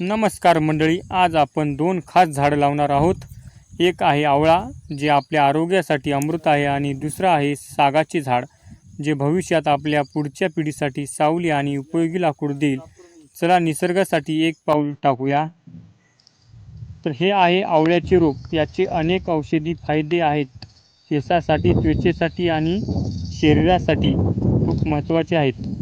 नमस्कार मंडळी आज आपण दोन खास झाडं लावणार आहोत. एक आहे आवळा जे आपल्या आरोग्यासाठी अमृत आहे आणि दुसरं आहे सागाचे झाड जे भविष्यात आपल्या पुढच्या पिढीसाठी सावली आणि उपयोगी लाकूड देईल. चला निसर्गासाठी एक पाऊल टाकूया. तर हे आहे आवळ्याचे रोग याचे अनेक औषधी फायदे आहेत. केसासाठी त्वचेसाठी आणि शरीरासाठी खूप महत्त्वाचे आहेत.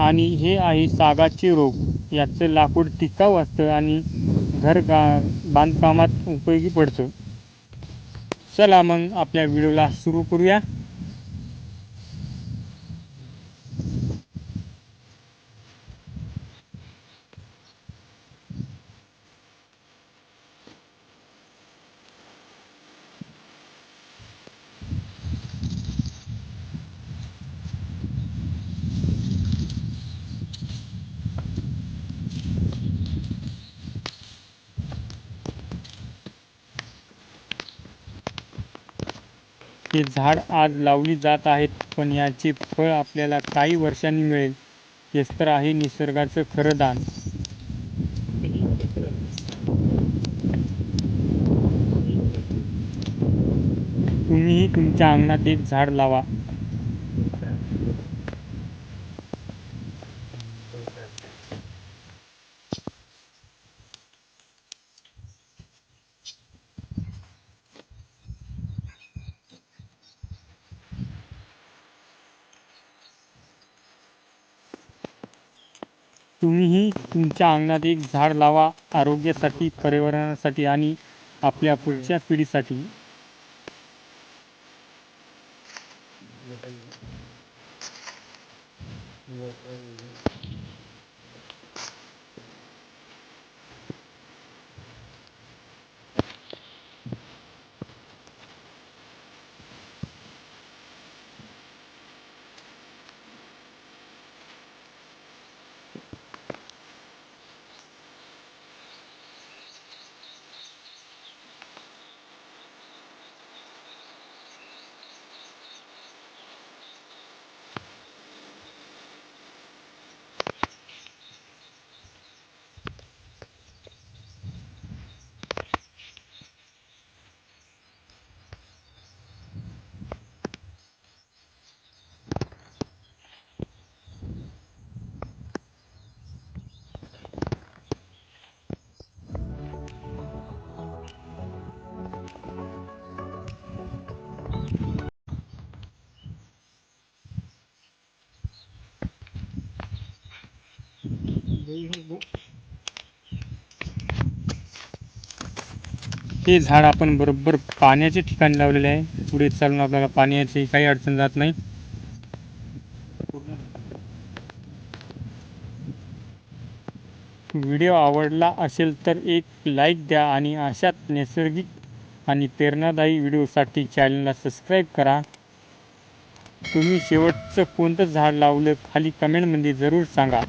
आणि हे आहे सागाचे रोप याचं लाकूड टिकाऊ असतं आणि घर गा बांधकामात उपयोगी पडतं. चला मग आपल्या व्हिडिओला सुरू करूया. हे झाड आज लावली जात आहेत पण याचे फळ आपल्याला काही वर्षांनी मिळेल हेच तर आहे निसर्गाचं खरं दान. तुम्हीही तुमच्या अंगणात एक झाड लावा. तुम्हीही तुमच्या अंगणात एक झाड लावा आरोग्यासाठी पर्यावरणासाठी आणि आपल्या पुढच्या पिढीसाठी. हे झाड आपण बरोबर पाण्याच्या ठिकाणी लावलेले आहे. पुढे चालून आपल्याला पाण्याची काही अडचण जात नाही. व्हिडिओ आवडला असेल तर एक लाईक द्या आणि अशाच नैसर्गिक आणि प्रेरणादायी व्हिडिओसाठी चॅनलला सबस्क्राईब करा. तुम्ही शेवटचं कोणतं झाड लावलं खाली कमेंटमध्ये जरूर सांगा.